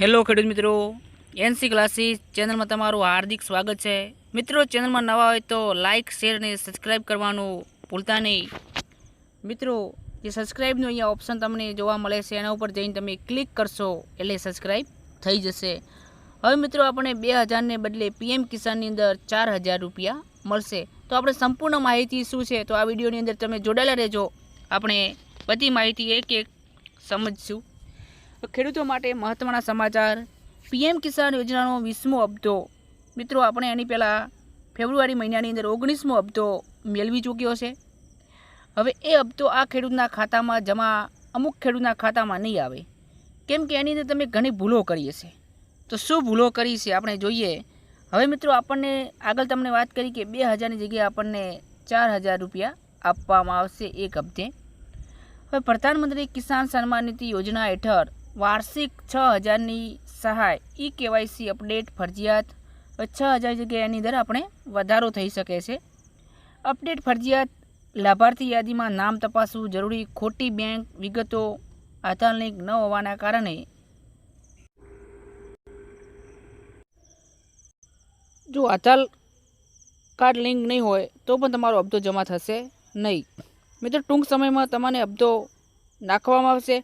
Hello ખેડૂત મિત્રો, NC classes ચેનલમાં તમારું હાર્દિક સ્વાગત છે. મિત્રો, ચેનલમાં નવા હોય તો લાઇક શેર અને સબસ્ક્રાઈબ કરવાનું ભૂલતા નહીં. મિત્રો, જે સબસ્ક્રાઈબનું અહીંયા ઓપ્શન તમને જોવા મળે છે, એના ઉપર જઈને તમે ક્લિક કરશો એટલે સબસ્ક્રાઈબ થઈ જશે. હવે મિત્રો, આપણે બે હજારને બદલે પીએમ કિસાનની અંદર ચાર હજાર રૂપિયા મળશે. તો આપણે સંપૂર્ણ માહિતી શું છે? તો આ વિડીયોની અંદર તમે જોડાયેલા રહેજો. આપણે બધી માહિતી એક એક સમજશું. ખેડૂતો માટે મહત્ત્વના સમાચાર. પીએમ કિસાન યોજનાનો વીસમો હપ્તો. મિત્રો, આપણે એની પહેલાં ફેબ્રુઆરી મહિનાની અંદર ઓગણીસમો હપ્તો મેળવી ચૂક્યો છે. હવે એ હપ્તો આ ખેડૂતના ખાતામાં જમા, અમુક ખેડૂતના ખાતામાં નહીં આવે. કેમ કે એની અંદર તમે ઘણી ભૂલો કરી હશે. તો શું ભૂલો કરી છે આપણે જોઈએ. હવે મિત્રો, આપણને આગળ તમને વાત કરી કે બે હજારની જગ્યાએ આપણને ચાર હજાર રૂપિયા આપવામાં આવશે એક હપ્તે. હવે પ્રધાનમંત્રી કિસાન સન્માન નિધિ યોજના હેઠળ વાર્ષિક છ હજારની સહાય. ઈ કેવાયસી અપડેટ ફરજિયાત. છ હજાર જગ્યાએ એની અંદર આપણે વધારો થઈ શકે છે. અપડેટ ફરજિયાત લાભાર્થી યાદીમાં નામ તપાસવું જરૂરી. ખોટી બેંક વિગતો આધાર લિંક ન હોવાના કારણે જો આધાર કાર્ડ લિંક નહીં હોય તો પણ તમારો હપ્તો જમા થશે નહીં. મિત્રો, ટૂંક સમયમાં તમને હપ્તો નાખવામાં આવશે.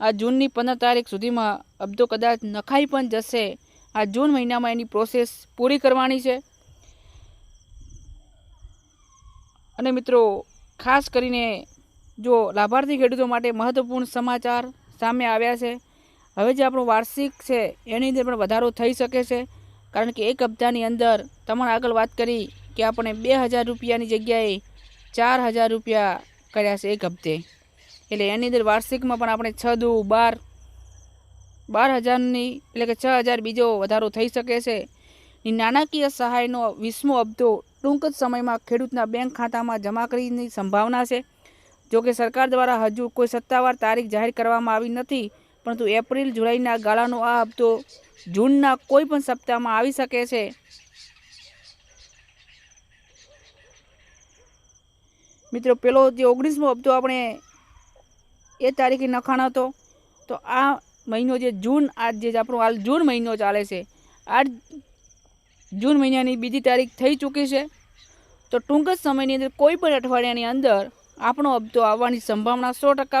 આ જૂનની પંદર તારીખ સુધીમાં અબ્દો કદાચ નખાઈ પણ જશે. આ જૂન મહિનામાં એની પ્રોસેસ પૂરી કરવાની છે. અને મિત્રો, ખાસ કરીને જો લાભાર્થી ખેડૂતો માટે મહત્ત્વપૂર્ણ સમાચાર સામે આવ્યા છે, હવે જે આપણું વાર્ષિક છે, એની અંદર પણ વધારો થઈ શકે છે. કારણ કે એક હપ્તાની અંદર તમારે આગળ વાત કરી કે આપણે બે હજાર રૂપિયાની જગ્યાએ ચાર હજાર રૂપિયા કર્યા છે એક હપ્તે. એટલે એની અંદર વાર્ષિકમાં પણ આપણે છ દુ, બાર બાર હજારની એટલે કે છ હજાર બીજો વધારો થઈ શકે છે. નાણાકીય સહાયનો વીસમો હપ્તો ટૂંક જ સમયમાં ખેડૂતના બેંક ખાતામાં જમા કરીની સંભાવના છે. જોકે સરકાર દ્વારા હજુ કોઈ સત્તાવાર તારીખ જાહેર કરવામાં આવી નથી, પરંતુ એપ્રિલ, જુલાઈના ગાળાનો આ હપ્તો જૂનના કોઈ પણ સપ્તાહમાં આવી શકે છે. મિત્રો, પેલો જે ઓગણીસમો હપ્તો આપણે એ તારીખે નખાણ હતો. તો આ મહિનો જે જૂન આ જે આપણો હાલ જૂન મહિનો ચાલે છે આ જૂન મહિનાની બીજી તારીખ થઈ ચૂકી છે. તો ટૂંક જ સમયની અંદર, કોઈ પણ અઠવાડિયાની અંદર આપણો હપ્તો આવવાની સંભાવના સો ટકા